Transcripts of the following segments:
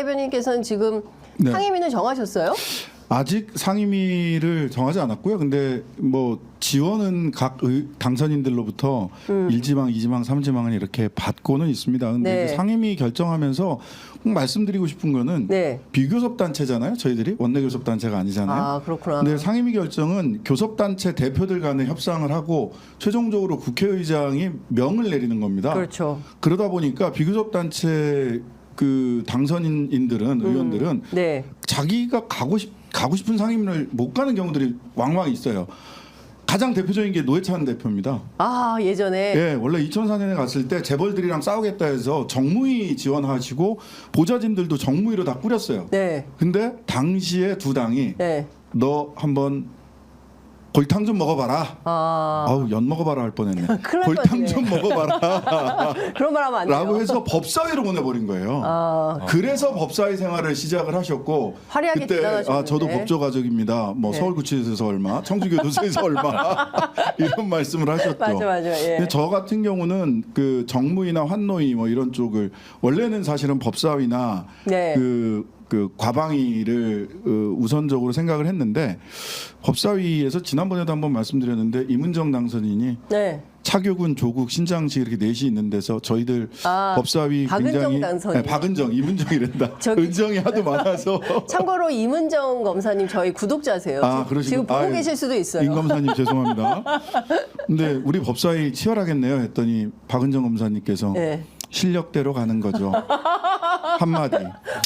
대변인께서는 지금 네. 상임위는 정하셨어요? 아직 상임위를 정하지 않았고요. 근데 뭐 지원은 각 의- 당선인들로부터 음. 일 1지망, 2지망, 3지망은 이렇게 받고는 있습니다. 근데 네. 그 상임위 결정하면서 꼭 말씀드리고 싶은 거는 네. 비교섭 단체잖아요. 저희들이 원내 교섭 단체가 아니잖아요. 아 그렇구나. 근데 상임위 결정은 교섭 단체 대표들 간에 협상을 하고 최종적으로 국회의장이 명을 내리는 겁니다. 그렇죠. 그러다 보니까 비교섭 단체 그 당선인들은 의원들은 네. 자기가 가고 싶 가고 싶은 상임위를 못 가는 경우들이 왕왕 있어요. 가장 대표적인 게 노회찬 대표입니다. 아 예전에 예, 원래 2004년에 갔을 때 재벌들이랑 싸우겠다 해서 정무위 지원하시고 보좌진들도 정무위로 다 꾸렸어요. 네. 근데 당시에 두 당이 네. 너 한번 골탕 좀 먹어봐라. 아 아우 연 먹어봐라 할 뻔했네. 큰일 날 골탕 뻔했네. 좀 먹어봐라. 그런 말 하면 안 돼요. 라고 해서 법사위로 보내버린 거예요. 아 그래서 법사위 생활을 시작을 하셨고 화려하게 그때 대단하셨는데. 아 저도 법조 가족입니다. 뭐 네. 서울구치소에서 얼마, 청주교도소에서 얼마 이런 말씀을 하셨죠. 맞아 맞아. 예. 근데 저 같은 경우는 그 정무위나 환노위 뭐 이런 쪽을 원래는 사실은 법사위나 네. 그, 그 과방위를 어, 우선적으로 생각을 했는데 법사위에서 지난번에도 한번 말씀드렸는데 이문정 당선인이 네. 차교군, 조국, 신장시 이렇게 넷이 있는 데서 저희들 아, 법사위 박은정 굉장히 당선인. 네, 박은정, 이문정이란다. 저기- 은정이 하도 많아서 참고로 이문정 검사님 저희 구독자세요. 아, 지- 지금 보고 아유, 계실 수도 있어요. 임 검사님 죄송합니다. 근데 우리 법사위 치열하겠네요 했더니 박은정 검사님께서 네. 실력대로 가는 거죠. 한마디.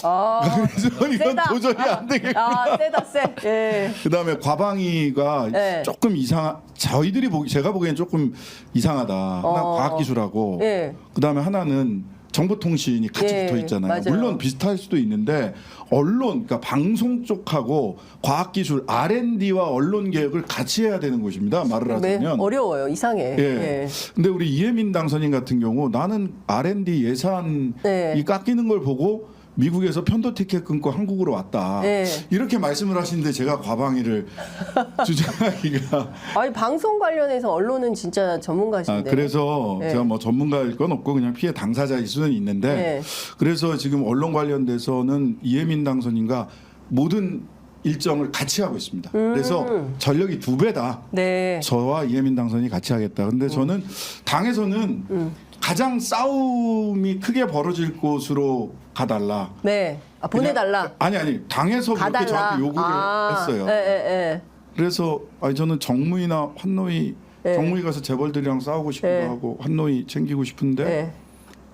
아, 그래서 이건 세다. 도저히 안 되겠다. 아 세다 세. 예. 그다음에 과방위가 네. 조금 이상 저희들이 보기 제가 보기엔 조금 이상하다. 하나 어. 과학기술하고 예. 그다음에 하나는 정보통신이 같이 예, 붙어 있잖아요. 맞아요. 물론 비슷할 수도 있는데 언론, 그러니까 방송 쪽하고 과학기술 R&D와 언론 개혁을 같이 해야 되는 곳입니다. 말을 네, 하자면. 어려워요. 이상해. 예. 예. 근데 우리 이혜민 당선인 같은 경우 나는 R&D 예산이 네. 깎이는 걸 보고 미국에서 편도 티켓 끊고 한국으로 왔다. 네. 이렇게 말씀을 하시는데 제가 과방위를 주장하기가 아니 방송 관련해서 언론은 진짜 아, 전문가신데. 그래서 네. 제가 뭐 전문가일 건 없고 그냥 피해 당사자일 수는 있는데 네. 그래서 지금 언론 관련돼서는 이혜민 당선인과 모든 일정을 같이 하고 있습니다. 그래서 전력이 두 배다. 네. 저와 이혜민 당선이 같이 하겠다. 근데 저는 당에서는 음. 가장 싸움이 크게 벌어질 곳으로 가달라. 네. 아, 보내달라. 그냥- 아니 아니 당에서 그렇게 가달라. 저한테 요구를 아, 했어요. 예, 예, 그래서 아니 저는 정무위나 환노위 네. 정무위 가서 재벌들이랑 싸우고 싶기도 네. 하고 환노위 챙기고 예. 싶은데 예.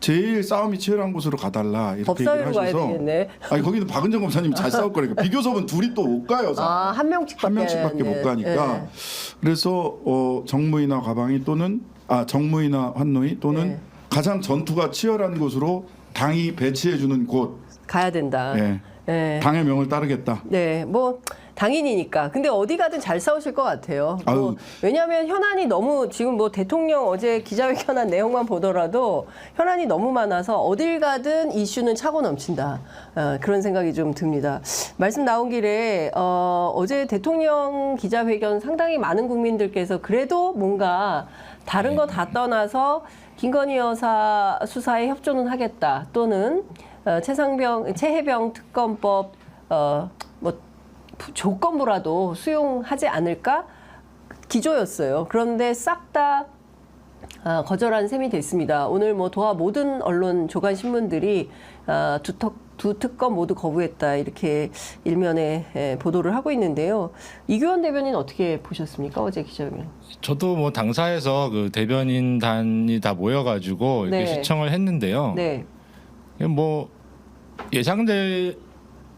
제일 싸움이 치열한 곳으로 가달라 이렇게 법사위로 얘기를 가야 하셔서 되겠네. 아니 거기는 박은정 검사님 잘 싸울 거니까 비교섭은 둘이 또 못 가요. 다. 아, 한 명씩밖에 한 명씩밖에 못 가니까 예. 그래서 어, 정무위나 과방위 또는 아 정무위나 환노위 또는 네. 가장 전투가 치열한 곳으로 당이 배치해 주는 곳 가야 된다. 예. 예. 당의 명을 따르겠다. 네, 뭐 당인이니까. 근데 어디 가든 잘 싸우실 것 같아요. 뭐. 왜냐하면 현안이 너무 지금 뭐 대통령 어제 기자회견한 내용만 보더라도 현안이 너무 많아서 어딜 가든 이슈는 차고 넘친다. 어, 그런 생각이 좀 듭니다. 말씀 나온 길에 어, 어제 대통령 기자회견 상당히 많은 국민들께서 그래도 뭔가 다른 거 다 떠나서 김건희 여사 수사에 협조는 하겠다 또는 어, 최상병 최해병 특검법 어 뭐 조건부라도 수용하지 않을까 기조였어요. 그런데 싹다 아, 거절한 셈이 됐습니다. 오늘 뭐 도하 모든 언론 조간 신문들이 아, 두, 턱, 두 특검 모두 거부했다 이렇게 일면에 예, 보도를 하고 있는데요. 이규원 대변인 어떻게 보셨습니까 어제 기자회견? 저도 뭐 당사에서 그 대변인단이 다 모여가지고 이렇게 네. 시청을 했는데요. 네, 뭐 예상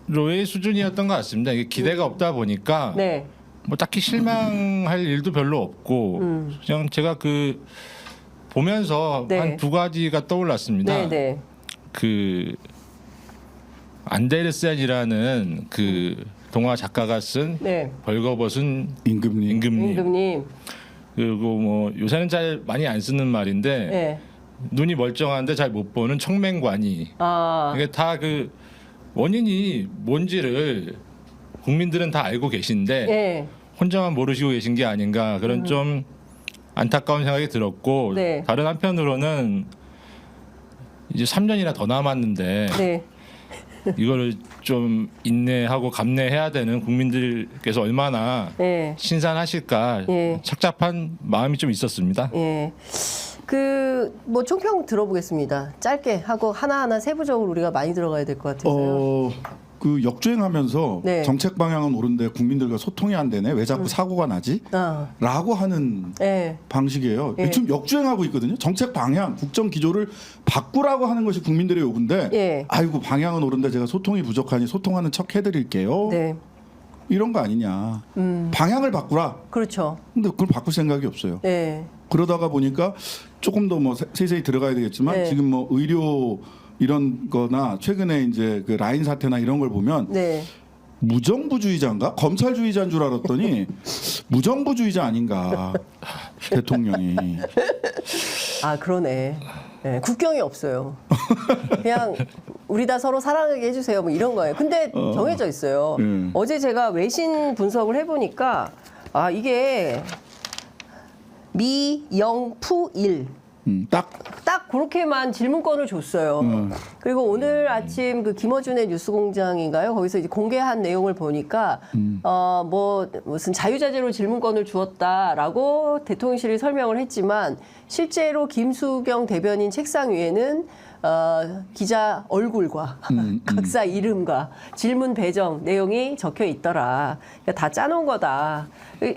대로의 수준이었던 것 같습니다. 이게 기대가 없다 보니까 네, 뭐 딱히 실망할 일도 별로 없고 음. 그냥 제가 그 보면서 네. 한 두 가지가 떠올랐습니다. 네, 네, 그 안데르센이라는 그 동화 작가가 쓴 네. 벌거벗은 임금님. 임금님 임금님, 그리고 뭐 요새는 잘 많이 안 쓰는 말인데 네, 눈이 멀쩡한데 잘 못 보는 청맹관이 아, 이게 다 그 원인이 뭔지를 국민들은 다 알고 계신데 네, 혼자만 모르시고 계신 게 아닌가 그런 좀 안타까운 생각이 들었고 네. 다른 한편으로는 이제 3년이나 더 남았는데 네, 이거를 좀 인내하고 감내해야 되는 국민들께서 얼마나 예. 신선하실까 예. 착잡한 마음이 좀 있었습니다. 예. 그, 뭐, 총평 들어보겠습니다. 짧게 하고 하나하나 세부적으로 우리가 많이 들어가야 될 것 같아서요. 어, 그 역주행하면서 네. 정책 방향은 옳은데 국민들과 소통이 안 되네. 왜 자꾸 사고가 나지? 아, 라고 하는 예. 방식이에요. 예. 지금 역주행하고 있거든요. 정책 방향, 국정 기조를 바꾸라고 하는 것이 국민들의 요구인데, 예. 아이고 방향은 옳은데 제가 소통이 부족하니 소통하는 척 해드릴게요. 네. 이런 거 아니냐. 음, 방향을 바꾸라. 그렇죠. 근데 그걸 바꿀 생각이 없어요. 예. 그러다가 보니까 조금 더 뭐 세세히 들어가야 되겠지만 네. 지금 뭐 의료 이런 거나 최근에 이제 그 라인 사태나 이런 걸 보면 네. 무정부주의자인가 검찰주의자인 줄 알았더니 무정부주의자 아닌가 대통령이 아, 그러네. 예, 국경이 없어요. 그냥 우리 다 서로 사랑하게 해주세요. 뭐 이런 거예요. 근데 어. 정해져 있어요. 음. 어제 제가 외신 분석을 해보니까 아, 이게 미영푸일 음, 딱 딱 그렇게만 질문권을 줬어요. 음. 그리고 오늘 아침 그 김어준의 뉴스공장인가요? 거기서 이제 공개한 내용을 보니까 어뭐 무슨 자유자재로 질문권을 주었다라고 대통령실이 설명을 했지만 실제로 김수경 대변인 책상 위에는 어 기자 얼굴과 각사 이름과 질문 배정 내용이 적혀 있더라. 그러니까 다 짜놓은 거다.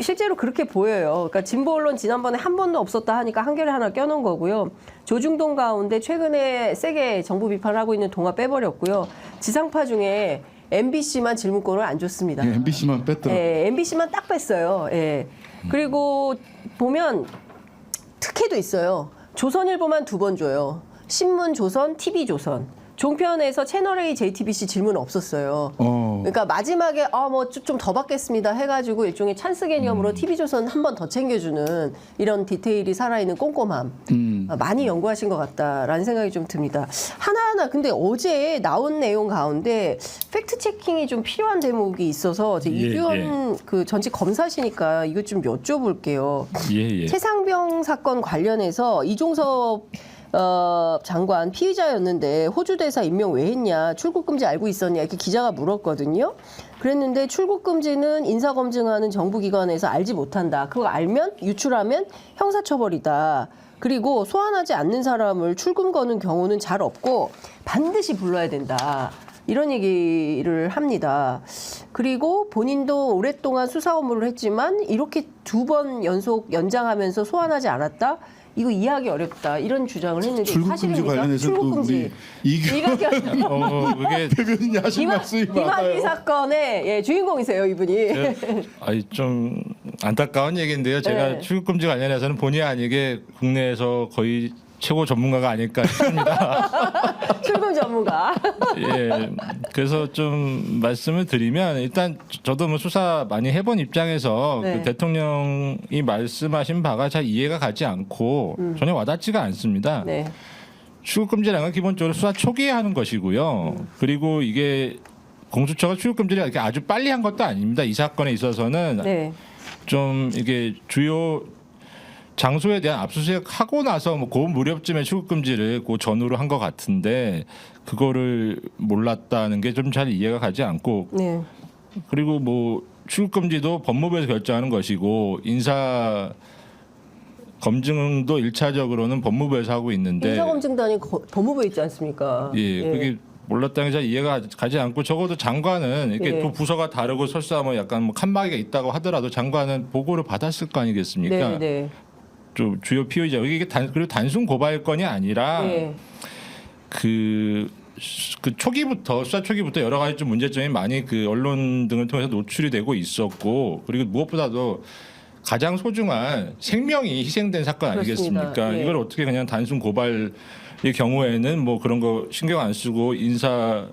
실제로 그렇게 보여요. 그러니까 진보 언론 지난번에 한 번도 없었다 하니까 한겨레 하나 껴놓은 거고요. 조중동 가운데 최근에 세게 정부 비판을 하고 있는 동아 빼버렸고요. 지상파 중에 MBC만 질문권을 안 줬습니다. 예, MBC만 뺐더라. 예, MBC만 딱 뺐어요. 예. 그리고 보면 특혜도 있어요. 조선일보만 두 번 줘요. 신문 조선, TV 조선. 종편에서 채널 A, JTBC 질문 없었어요. 어. 그러니까 마지막에 아뭐좀 더 받겠습니다 해가지고 일종의 찬스 개념으로 TV조선 한 번 더 챙겨주는 이런 디테일이 살아있는 꼼꼼함 음. 아, 많이 연구하신 것 같다라는 생각이 좀 듭니다. 하나하나 근데 어제 나온 내용 가운데 팩트 체킹이 좀 필요한 대목이 있어서 제 예, 이규현 그 전직 검사시니까 이거 좀 여쭤볼게요. 예, 예. 최상병 사건 관련해서 이종섭 어, 장관 피의자였는데 호주 대사 임명 왜 했냐 출국 금지 알고 있었냐 이렇게 기자가 물었거든요. 그랬는데 출국 금지는 인사 검증하는 정부 기관에서 알지 못한다. 그거 알면 유출하면 형사 처벌이다. 그리고 소환하지 않는 사람을 출금 거는 경우는 잘 없고 반드시 불러야 된다. 이런 얘기를 합니다. 그리고 본인도 오랫동안 수사 업무를 했지만 이렇게 두 번 연속 연장하면서 소환하지 않았다? 이거 이해하기 어렵다. 이런 주장을 했는데 출국 금지 사실입니까? 관련해서는 또. 우리 이규 이낙연 어, 그게 대변인이 하신 이마- 말씀이 이만희 많아요. 사건의 예, 주인공이세요, 이분이. 아이 좀 안타까운 얘기인데요. 제가 네. 출국 금지 관련해서는 본의 아니게 국내에서 거의 최고 전문가가 아닐까 싶습니다. 출금 전문가. 예. 그래서 좀 말씀을 드리면 일단 저도 뭐 수사 많이 해본 입장에서 네. 그 대통령이 말씀하신 바가 잘 이해가 가지 않고 전혀 와닿지가 않습니다. 음. 네. 출국 금지라는 건 기본적으로 수사 초기에 하는 것이고요. 음. 그리고 이게 공수처가 출국 금지를 이렇게 아주 빨리 한 것도 아닙니다. 이 사건에 있어서는 네. 좀 이게 주요 장소에 대한 압수수색 하고 나서 뭐그 무렵쯤에 출국 금지를 그 전후로 한 것 같은데 그거를 몰랐다는 게 좀 잘 이해가 가지 않고 네. 그리고 뭐 출국 금지도 법무부에서 결정하는 것이고 인사 검증도 일차적으로는 법무부에서 하고 있는데 인사 검증단이 거- 법무부에 있지 않습니까? 예, 그게 몰랐다는 게 잘 이해가 가지 않고 적어도 장관은 이렇게 예. 또 부서가 다르고 설사 뭐 약간 뭐 칸막이가 있다고 하더라도 장관은 보고를 받았을 거 아니겠습니까? 네, 네. 좀 주요 피의자 이게 단 그리고 단순 고발 건이 아니라 네. 그, 그 초기부터 수사 초기부터 여러 가지 좀 문제점이 많이 그 언론 등을 통해서 노출이 되고 있었고 그리고 무엇보다도 가장 소중한 생명이 희생된 사건. 아니겠습니까? 예. 이걸 어떻게 그냥 단순 고발의 경우에는 뭐 그런 거 신경 안 쓰고 인사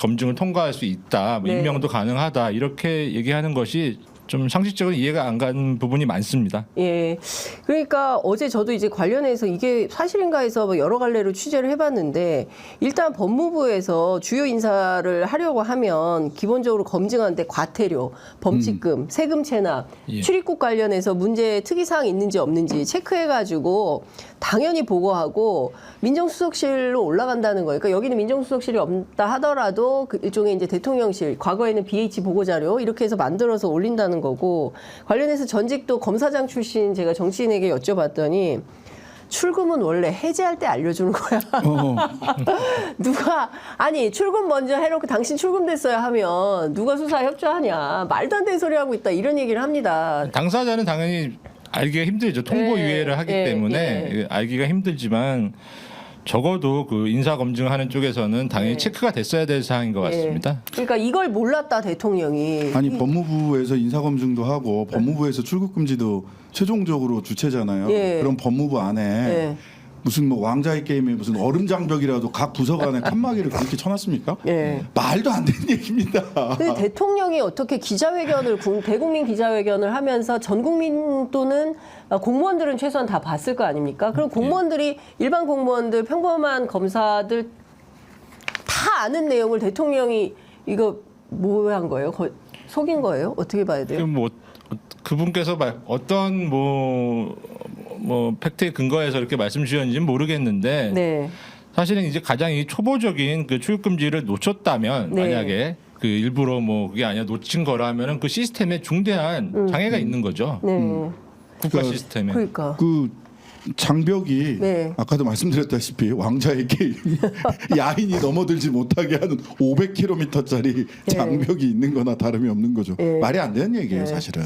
검증을 통과할 수 있다, 뭐 네. 임명도 가능하다 이렇게 얘기하는 것이 좀 상식적으로 이해가 안 가는 부분이 많습니다. 예. 그러니까 어제 저도 이제 관련해서 이게 사실인가 해서 뭐 여러 갈래로 취재를 해봤는데 일단 법무부에서 주요 인사를 하려고 하면 기본적으로 검증하는데 과태료, 범칙금, 세금 체납, 예. 출입국 관련해서 문제 특이사항 있는지 없는지 체크해가지고 당연히 보고하고 민정수석실로 올라간다는 거예요. 그러니까 여기는 민정수석실이 없다 하더라도 그 일종의 이제 대통령실, 과거에는 BH 보고자료 이렇게 해서 만들어서 올린다는 거고 관련해서 전직도 검사장 출신 제가 정치인에게 여쭤봤더니 출금은 원래 해제할 때 알려주는 거야. 어, 누가 아니 출금 먼저 해놓고 당신 출금됐어야 하면 누가 수사 협조하냐 말도 안 되는 소리 하고 있다 이런 얘기를 합니다. 당사자는 당연히 알기가 힘들죠. 통보 예, 유예를 하기 예, 때문에 예. 알기가 힘들지만 적어도 그 인사 검증하는 쪽에서는 당연히 예. 체크가 됐어야 될 사항인 것 같습니다. 예. 그러니까 이걸 몰랐다 대통령이. 아니 법무부에서 인사검증도 하고 법무부에서 출국금지도 최종적으로 주체잖아요. 예. 그럼 법무부 안에 예. 무슨 뭐 왕자의 게임에 무슨 얼음 장벽이라도 각 부서간에 칸막이를 그렇게 쳐놨습니까? 예. 말도 안 되는 얘기입니다. 근데 대통령이 어떻게 기자회견을 군- 대국민 기자회견을 하면서 전 국민 또는 공무원들은 최소한 다 봤을 거 아닙니까? 그럼 공무원들이 일반 공무원들 평범한 검사들 다 아는 내용을 대통령이 이거 뭐 한 거예요? 거- 속인 거예요? 어떻게 봐야 돼요? 그럼 뭐 어, 그분께서 말- 어떤 뭐, 뭐 팩트에 근거해서 이렇게 말씀 주셨는지는 모르겠는데 네. 사실은 이제 가장 이 초보적인 그 출금지를 놓쳤다면 네. 만약에 그 일부러 뭐 그게 아니라 놓친 거라면은 그 시스템에 중대한 장애가 있는 거죠. 네. 국가 그- 시스템에. 그러니까. 그 장벽이 네. 아까도 말씀드렸다시피 왕자의 게임 야인이 넘어들지 못하게 하는 500km짜리 장벽이 있는 거나 다름이 없는 거죠. 네. 말이 안 되는 얘기예요, 네. 사실은.